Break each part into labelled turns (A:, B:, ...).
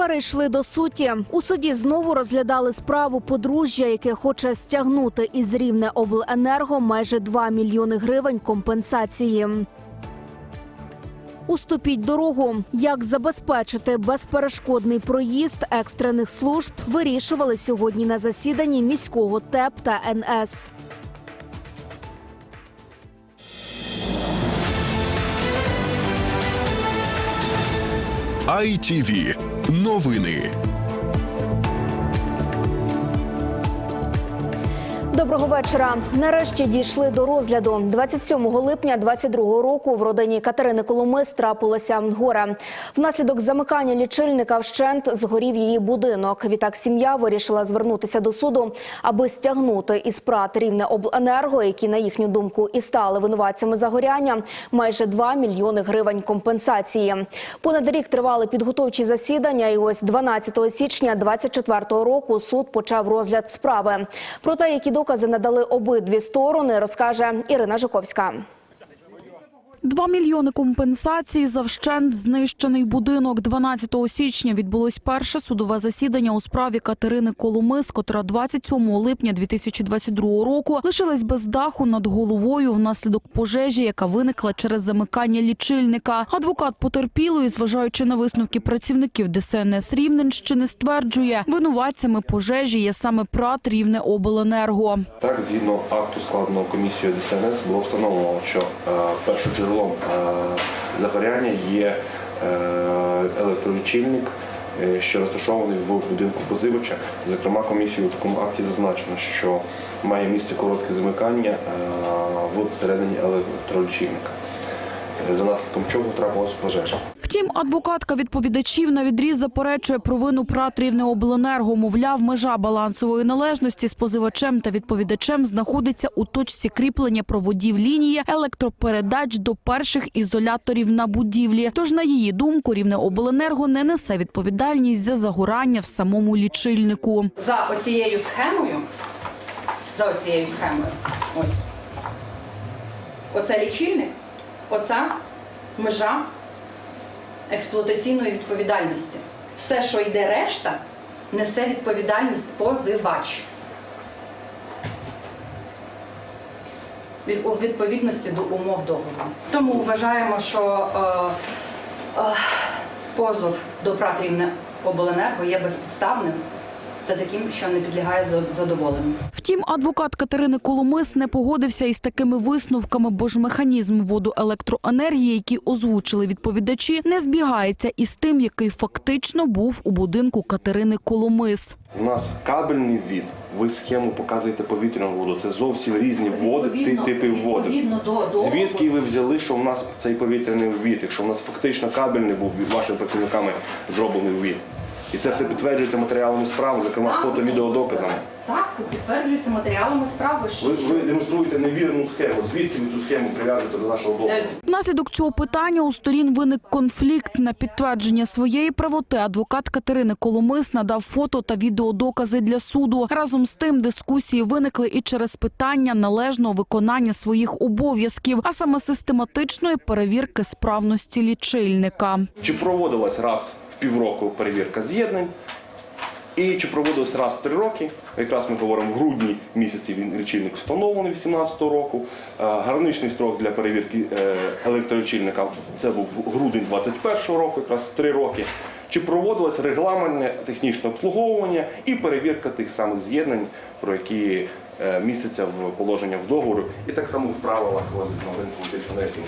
A: Перейшли до суті. У суді знову розглядали справу подружжя, яке хоче стягнути із рівне обленерго майже 2 мільйони гривень компенсації. Уступіть дорогу. Як забезпечити безперешкодний проїзд екстрених служб, вирішували сьогодні на засіданні міського ТЕП та НС.
B: ITV. Новини.
A: Доброго вечора. Нарешті дійшли до розгляду. 27 липня 22 року в родині Катерини Коломис трапилося горе. Внаслідок замикання лічильника вщент згорів її будинок. Відтак сім'я вирішила звернутися до суду, аби стягнути із прат рівне обленерго, які на їхню думку і стали винуватцями загоряння, майже 2 мільйони гривень компенсації. Понад рік тривали підготовчі засідання, і ось 12 січня 24 року суд почав розгляд справи. Про те, які докази надали обидві сторони, розкаже Ірина Жуковська.
C: Два мільйони компенсації за вщент знищений будинок. 12 січня відбулось перше судове засідання у справі Катерини Коломис, котра 27 липня 2022 року лишилась без даху над головою внаслідок пожежі, яка виникла через замикання лічильника. Адвокат потерпілої, зважаючи на висновки працівників ДСНС Рівненщини, стверджує, винуватцями пожежі є саме ПРАТ Рівне Обленерго.
D: Так, згідно акту складеного комісією ДСНС було встановлено, що е, першоджерелом е, загоряння є е, електролічильник, е, що розташований в будинку позивача. Зокрема, комісією у такому акті зазначено, що має місце коротке замикання в середині електролічильника, за наслідком чого трапилась пожежа.
C: Втім, адвокатка відповідачів на відріз заперечує провину прат Рівне обленерго. Мовляв, межа балансової належності з позивачем та відповідачем знаходиться у точці кріплення проводів лінії електропередач до перших ізоляторів на будівлі. Тож, на її думку, Рівне обленерго не несе відповідальність за загорання в самому лічильнику.
E: за оцією схемою, за оцією схемою, ось, оце лічильник, оця межа експлуатаційної відповідальності. Все, що йде решта, несе відповідальність позивач. У відповідності до умов договору. Тому вважаємо, що е, е, позов до прав рівне обленерго є безпідставним та таким, що не підлягає за- задоволенню.
C: Втім, адвокат Катерини Коломис не погодився із такими висновками, бо ж механізм вводу електроенергії, який озвучили відповідачі, не збігається із тим, який фактично був у будинку Катерини Коломис.
D: У нас кабельний ввід. Ви схему показуєте повітряну воду. Це зовсім різні води, ти- типи води. Звідки ви взяли, що в нас цей повітряний ввід, якщо в нас фактично кабельний був від вашими працівниками зроблений ввід? І це все підтверджується матеріалами справи, зокрема фото відеодоказами.
E: Так, підтверджується матеріалами справи. що-
D: Ви, ви демонструєте невірну схему. Звідки ви цю схему прив'язуєте до нашого договору?
C: Внаслідок цього питання у сторін виник конфлікт. На підтвердження своєї правоти адвокат Катерини Коломис надав фото та відеодокази для суду. Разом з тим дискусії виникли і через питання належного виконання своїх обов'язків, а саме систематичної перевірки справності лічильника.
D: Чи проводилась раз півроку перевірка з'єднань? І чи проводилось раз в три роки? Якраз ми говоримо в грудні місяці він лічильник встановлений 18 року. Е, Граничний строк для перевірки е, електролічильника це був грудень 21 року, якраз три роки. Чи проводилось регламентне технічне обслуговування і перевірка тих самих з'єднань, про які е, містяться в положення в договору, і так само в правилах на ринку електричної енергії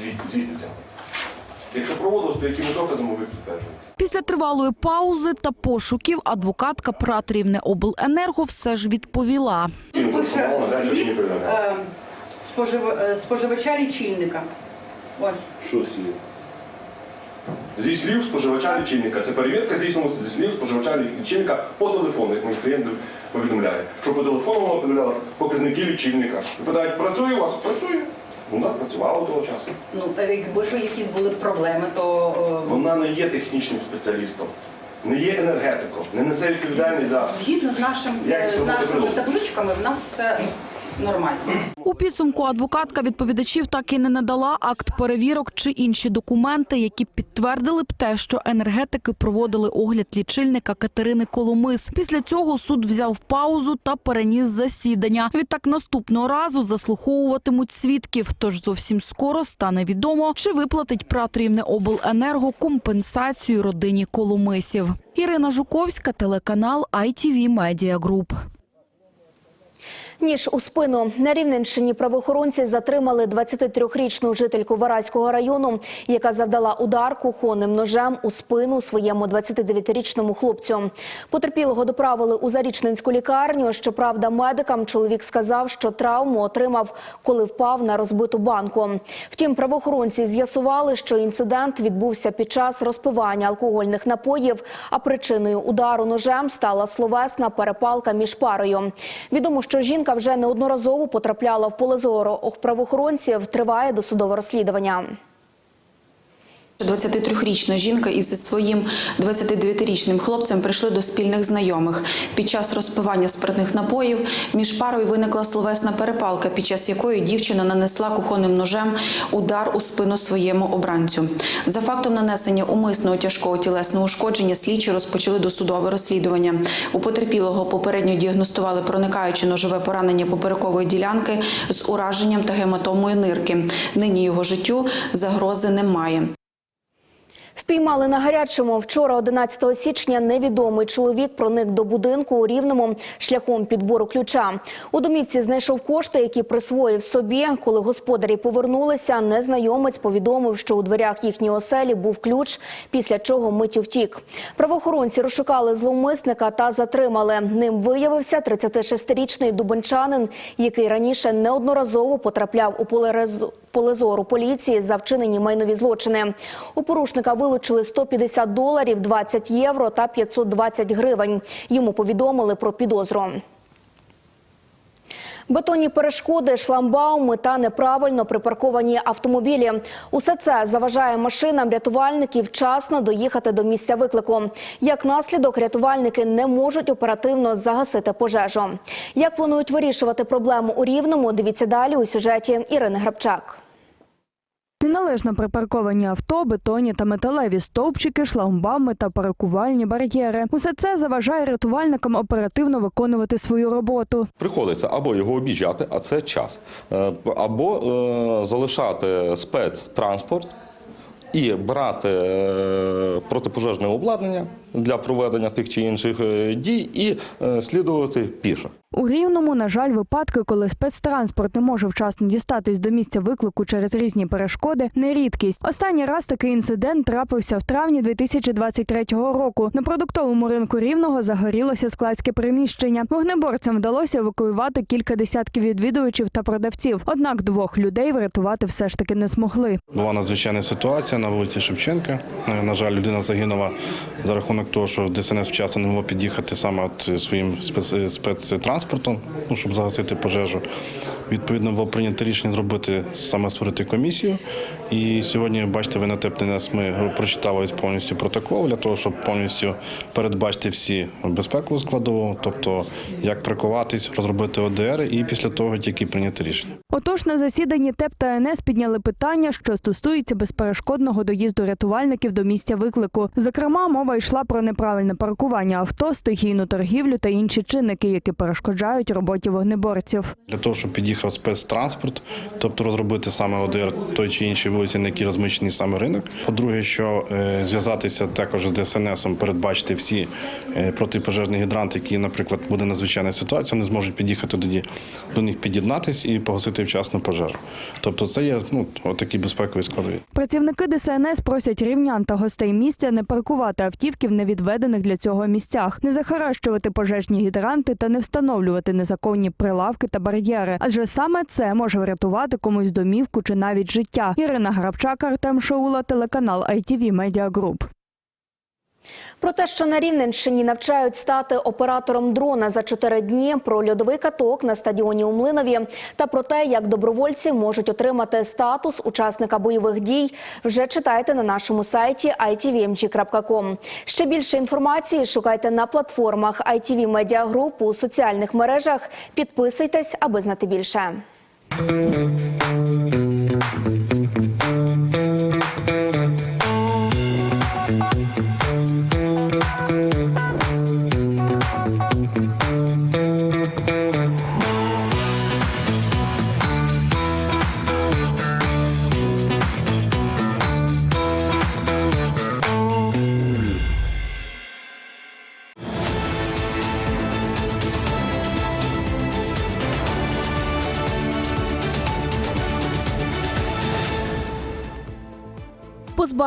D: звіт- звітиться. Якщо проводилось, то якими доказами ви підтверджуєте?
C: Після тривалої паузи та пошуків адвокатка Прат Рівне обленерго все ж відповіла.
E: Тут пише
D: передали.
E: е, спожив- е, споживача лічильника. Ось.
D: Що слів? Зі слів споживача лічильника. Це перевірка здійснювалася зі слів споживача лічильника по телефону, як мені клієнт повідомляє. Що по телефону вона повідомляла показники лічильника. Питають, працює у вас? Працює. Вона працювала того часу.
E: Ну, та якби ж якісь були проблеми, то е,
D: Вона не є технічним спеціалістом, не є енергетиком, не несе відповідальність за
E: згідно з нашим
D: Як
E: е, з нашими табличками, в нас все нормально.
C: У підсумку адвокатка відповідачів так і не надала акт перевірок чи інші документи, які підтвердили б те, що енергетики проводили огляд лічильника Катерини Коломис. Після цього суд взяв паузу та переніс засідання. Відтак наступного разу заслуховуватимуть свідків. Тож зовсім скоро стане відомо, чи виплатить Пратрівне обленерго компенсацію родині Коломисів. Ірина Жуковська, телеканал ITV Media Group.
A: Ніж у спину на Рівненщині правоохоронці затримали 23-річну жительку Вараського району, яка завдала удар кухонним ножем у спину своєму 29-річному хлопцю. Потерпілого доправили у Зарічненську лікарню. Щоправда, медикам чоловік сказав, що травму отримав, коли впав на розбиту банку. Втім, правоохоронці з'ясували, що інцидент відбувся під час розпивання алкогольних напоїв, а причиною удару ножем стала словесна перепалка між парою. Відомо, що жінка вже неодноразово потрапляла в поле зору правоохоронців. Триває досудове розслідування.
F: 23-річна жінка із своїм 29-річним хлопцем прийшли до спільних знайомих. Під час розпивання спиртних напоїв між парою виникла словесна перепалка, під час якої дівчина нанесла кухонним ножем удар у спину своєму обранцю. За фактом нанесення умисного тяжкого тілесного ушкодження слідчі розпочали досудове розслідування. У потерпілого попередньо діагностували проникаюче ножове поранення поперекової ділянки з ураженням та гематомою нирки. Нині його життю загрози немає.
A: Впіймали на гарячому. Вчора, 11 січня, невідомий чоловік проник до будинку у Рівному шляхом підбору ключа. У домівці знайшов кошти, які присвоїв собі. Коли господарі повернулися, незнайомець повідомив, що у дверях їхньої оселі був ключ, після чого миттю втік. Правоохоронці розшукали зловмисника та затримали. Ним виявився 36-річний дубенчанин, який раніше неодноразово потрапляв у поле зору поліції за вчинені майнові злочини. У порушника вилучили 150 доларів, 20 євро та 520 гривень. Йому повідомили про підозру. Бетонні перешкоди, шламбауми та неправильно припарковані автомобілі. Усе це заважає машинам рятувальників вчасно доїхати до місця виклику. Як наслідок, рятувальники не можуть оперативно загасити пожежу. Як планують вирішувати проблему у Рівному, дивіться далі у сюжеті Ірини Грабчак.
G: Неналежно припарковані авто, бетонні та металеві стовпчики, шлагбауми та паркувальні бар'єри. Усе це заважає рятувальникам оперативно виконувати свою роботу.
H: Приходиться або його об'їжджати, а це час, е, або е, залишати спецтранспорт і брати е, протипожежне обладнання для проведення тих чи інших дій і слідувати піше.
G: У Рівному, на жаль, випадки, коли спецтранспорт не може вчасно дістатись до місця виклику через різні перешкоди, не рідкість. Останній раз такий інцидент трапився в травні 2023 року. На продуктовому ринку Рівного загорілося складське приміщення. Вогнеборцям вдалося евакуювати кілька десятків відвідувачів та продавців. Однак двох людей врятувати все ж таки не змогли.
I: Була надзвичайна ситуація на вулиці Шевченка. На жаль, людина загинула за рахунок того, що ДСНС вчасно не могло під'їхати саме от своїм спец- спецтранспортом, ну, щоб загасити пожежу. Відповідно, було прийнято рішення зробити саме створити комісію. І сьогодні, бачите, ви на нас ми прочитали повністю протокол для того, щоб повністю передбачити всі безпекову складову, тобто як прикуватись, розробити ОДР, і після того тільки прийняти рішення.
G: Отож, на засіданні ТЕП та НС підняли питання, що стосується безперешкодного доїзду рятувальників до місця виклику. Зокрема, мова йшла про неправильне паркування авто, стихійну торгівлю та інші чинники, які перешкоджають роботі вогнеборців.
I: Для того, щоб під'їхав спецтранспорт, тобто розробити саме ОДР той чи іншій вулиці, на якій розміщений саме ринок. По-друге, що е, зв'язатися також з ДСНСом, передбачити всі е, протипожежні гідранти, які, наприклад, буде надзвичайна ситуація, вони зможуть під'їхати тоді до них під'єднатись і погасити вчасно пожежу. Тобто, це є ну отакі безпекові складові.
G: Працівники ДСНС просять рівнян та гостей місця не паркувати автівки в невідведених для цього місцях, не захаращувати пожежні гідранти та не встановлювати незаконні прилавки та бар'єри. Адже саме це може врятувати комусь домівку чи навіть життя. Ірина Грабчак, Артем Шаула, телеканал ITV Media Group.
A: Про те, що на Рівненщині навчають стати оператором дрона за чотири дні, про льодовий каток на стадіоні у Млинові та про те, як добровольці можуть отримати статус учасника бойових дій, вже читайте на нашому сайті itvmg.com. Ще більше інформації шукайте на платформах ITV Media Group у соціальних мережах. Підписуйтесь, аби знати більше.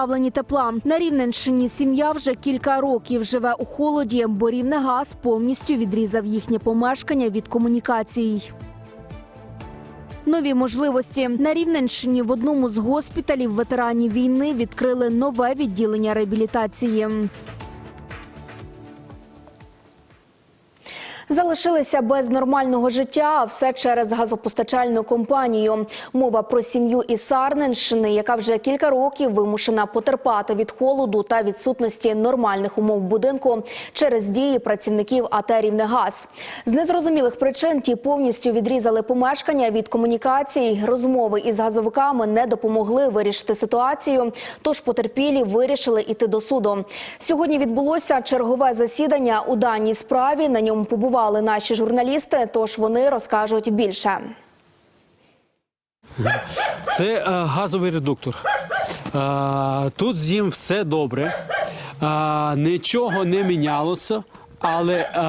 A: Позбавлені тепла на Рівненщині сім'я вже кілька років живе у холоді, бо Рівнегаз повністю відрізав їхнє помешкання від комунікацій. Нові можливості на Рівненщині в одному з госпіталів ветеранів війни відкрили нове відділення реабілітації. Залишилися без нормального життя, а все через газопостачальну компанію. Мова про сім'ю із Сарненщини, яка вже кілька років вимушена потерпати від холоду та відсутності нормальних умов будинку через дії працівників АТ «Рівнегаз». З незрозумілих причин ті повністю відрізали помешкання від комунікацій. Розмови із газовиками не допомогли вирішити ситуацію. Тож потерпілі вирішили іти до суду. Сьогодні відбулося чергове засідання у даній справі. На ньому побували наші журналісти. Тож вони розкажуть більше.
J: Це е, газовий редуктор. Е, тут з ним все добре, е, нічого не мінялося, але е,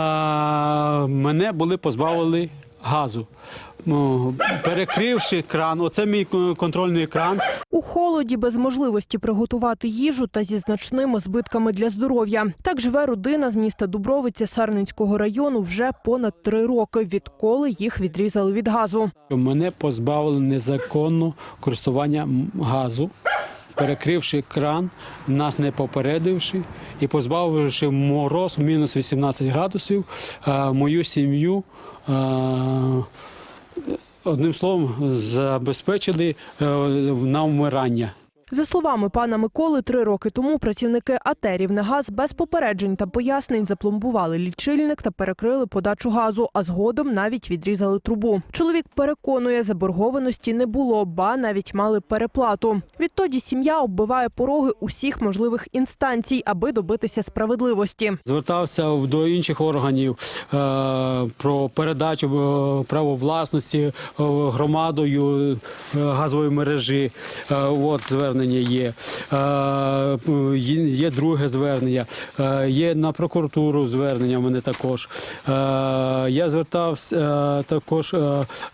J: мене були позбавили газу. Ну, Перекривши кран, оце мій е, контрольний кран.
K: У холоді без можливості приготувати їжу та зі значними збитками для здоров'я. Так живе родина з міста Дубровиця Сарненського району вже понад три роки, відколи їх відрізали від газу.
J: Мене позбавили незаконно користування газу, перекривши кран, нас не попередивши і позбавивши мороз мінус 18 градусів, е, мою сім'ю. Е, Одним словом, забезпечили навмирання. на вмирання.
K: За словами пана Миколи, три роки тому працівники АТ «Рівнегаз» без попереджень та пояснень запломбували лічильник та перекрили подачу газу, а згодом навіть відрізали трубу. Чоловік переконує, заборгованості не було, ба навіть мали переплату. Відтоді сім'я оббиває пороги усіх можливих інстанцій, аби добитися справедливості.
J: Звертався до інших органів е, про передачу е, право власності е, громадою газової мережі. От звернення Е, є. Є друге звернення, є на прокуратуру звернення. в мене також. Я звертався також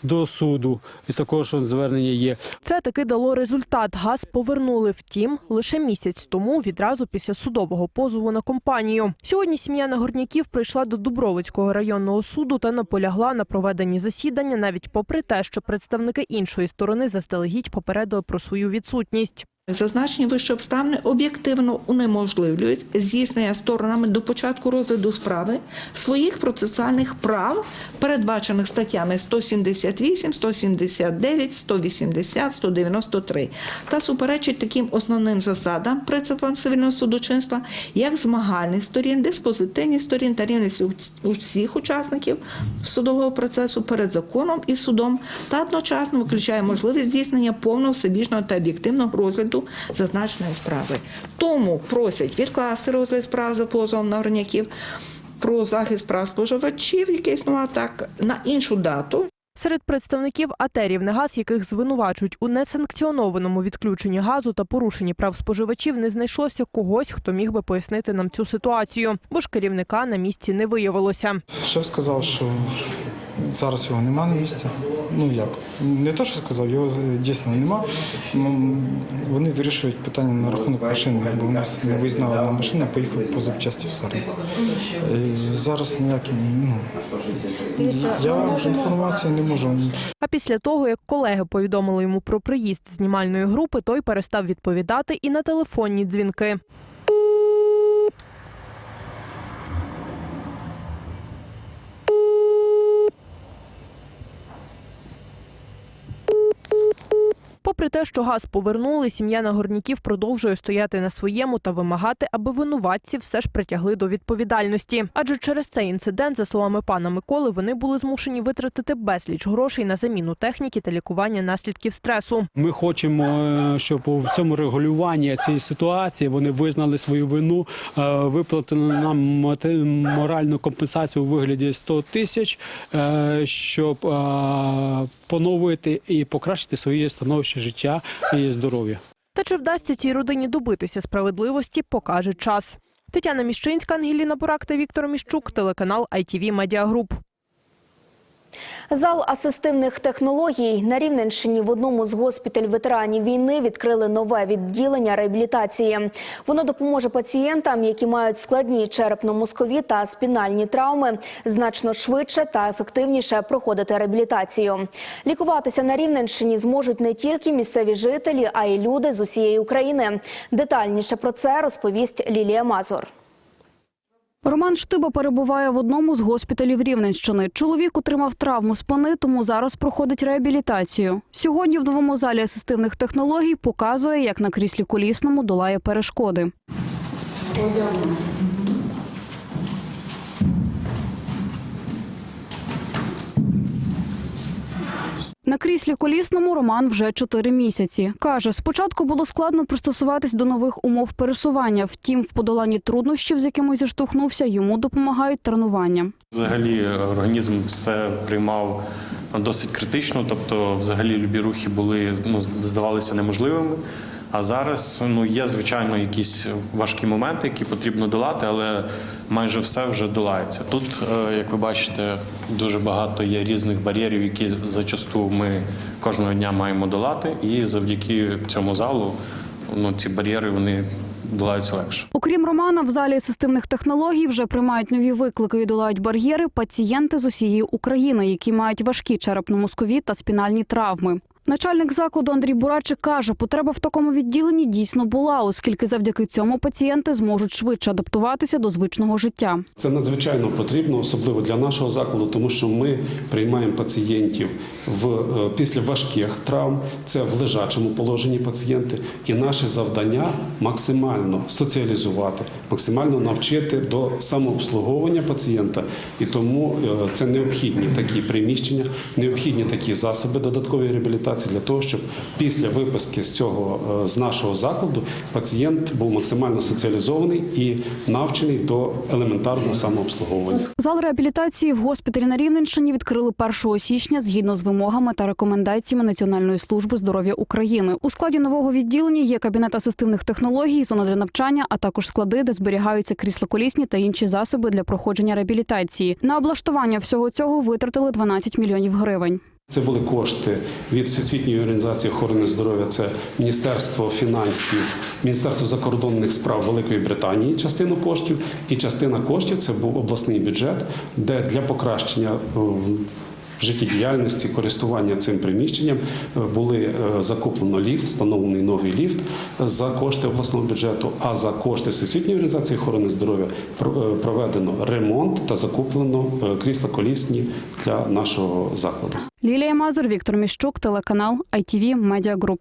J: до суду, і також звернення є.
K: Це таки дало результат. Газ повернули. Втім, лише місяць тому, відразу після судового позову на компанію. Сьогодні сім'я Нагорняків прийшла до Дубровицького районного суду та наполягла на проведенні засідання, навіть попри те, що представники іншої сторони заздалегідь попередили про свою відсутність.
L: Зазначені вище обставини об'єктивно унеможливлюють здійснення сторонами до початку розгляду справи своїх процесуальних прав, передбачених статтями 178, 179, 180, 193, та суперечить таким основним засадам принципам цивільного судочинства, як змагальних сторін, диспозитивних сторін та рівність усіх учасників судового процесу перед законом і судом, та одночасно виключає можливість здійснення повного всебічного та об'єктивного розгляду зазначеної справи. Тому просять відкласти розгляд справ за позовом на горняків про захист прав споживачів, який існував так, на іншу дату.
K: Серед представників АТ «Рівнегаз», яких звинувачують у несанкціонованому відключенні газу та порушенні прав споживачів, не знайшлося когось, хто міг би пояснити нам цю ситуацію, бо ж керівника на місці не виявилося.
M: Шеф сказав, що зараз його нема на місці. Ну як? Не те, що сказав, його е, дійсно нема. Вони вирішують питання на рахунок машини, бо у нас не визнали на машину, поїхали по запчасті в Сарни. Е, Зараз ніяким, ну, я вам інформацію не можу.
K: А після того, як колеги повідомили йому про приїзд знімальної групи, той перестав відповідати і на телефонні дзвінки. Попри те, що газ повернули, сім'я Нагорніків продовжує стояти на своєму та вимагати, аби винуватці все ж притягли до відповідальності. Адже через цей інцидент, за словами пана Миколи, вони були змушені витратити безліч грошей на заміну техніки та лікування наслідків стресу.
N: Ми хочемо, е, щоб у цьому регулюванні цієї ситуації вони визнали свою вину, е, виплатили нам моральну компенсацію у вигляді 100 тисяч, е, щоб поновити і покращити своє становище життя і здоров'я.
K: Та чи вдасться цій родині добитися справедливості, покаже час. Тетяна Міщинська, Ангеліна Бурак та Віктор Міщук, телеканал ITV Media.
A: Зал асистивних технологій на Рівненщині в одному з госпіталь ветеранів війни відкрили нове відділення реабілітації. Воно допоможе пацієнтам, які мають складні черепно-мозкові та спінальні травми, значно швидше та ефективніше проходити реабілітацію. Лікуватися на Рівненщині зможуть не тільки місцеві жителі, а й люди з усієї України. Детальніше про це розповість Лілія Мазур.
O: Роман Штиба перебуває в одному з госпіталів Рівненщини. Чоловік отримав травму спини, тому зараз проходить реабілітацію. Сьогодні в новому залі асистивних технологій показує, як на кріслі колісному долає перешкоди. На кріслі колісному Роман вже чотири місяці. Каже, спочатку було складно пристосуватись до нових умов пересування. Втім, в подоланні труднощів, з якими зіштовхнувся, йому допомагають тренування.
J: Взагалі організм все приймав досить критично, тобто, взагалі, любі рухи були ну, здавалися неможливими. А зараз ну є звичайно якісь важкі моменти, які потрібно долати, але майже все вже долається. Тут, е, як ви бачите, дуже багато є різних бар'єрів, які зачасту ми кожного дня маємо долати, і завдяки цьому залу ну, ці бар'єри вони долаються легше.
O: Окрім Романа, в залі асистивних технологій вже приймають нові виклики і долають бар'єри пацієнти з усієї України, які мають важкі черепно-мозкові та спінальні травми. Начальник закладу Андрій Бурачик каже, потреба в такому відділенні дійсно була, оскільки завдяки цьому пацієнти зможуть швидше адаптуватися до звичного життя.
P: Це надзвичайно потрібно, особливо для нашого закладу, тому що ми приймаємо пацієнтів в е, після важких травм, це в лежачому положенні пацієнти, і наше завдання максимально соціалізувати, максимально навчити до самообслуговування пацієнта. І тому е, це необхідні такі приміщення, необхідні такі засоби додаткової реабілітації для того, щоб після виписки з цього е, з нашого закладу пацієнт був максимально соціалізований і навчений до елементарного самообслуговування.
O: Зал реабілітації в госпіталі на Рівненщині відкрили 1 січня згідно з вимогами та рекомендаціями Національної служби здоров'я України. У складі нового відділення є кабінет асистивних технологій, зона для навчання, а також склади, де зберігаються кріслоколісні та інші засоби для проходження реабілітації. На облаштування всього цього витратили 12 мільйонів гривень.
P: Це були кошти від Всесвітньої організації охорони здоров'я, це Міністерство фінансів, Міністерство закордонних справ Великої Британії, частину коштів, і частина коштів це був обласний бюджет, де для покращення е, життєдіяльності, користування цим приміщенням е, були е, закуплено ліфт, встановлений новий ліфт за кошти обласного бюджету. А за кошти Всесвітньої організації охорони здоров'я про- е, проведено ремонт та закуплено е, крісла колісні для нашого закладу.
O: Лілія Мазур, Віктор Міщук, телеканал ITV Media Group.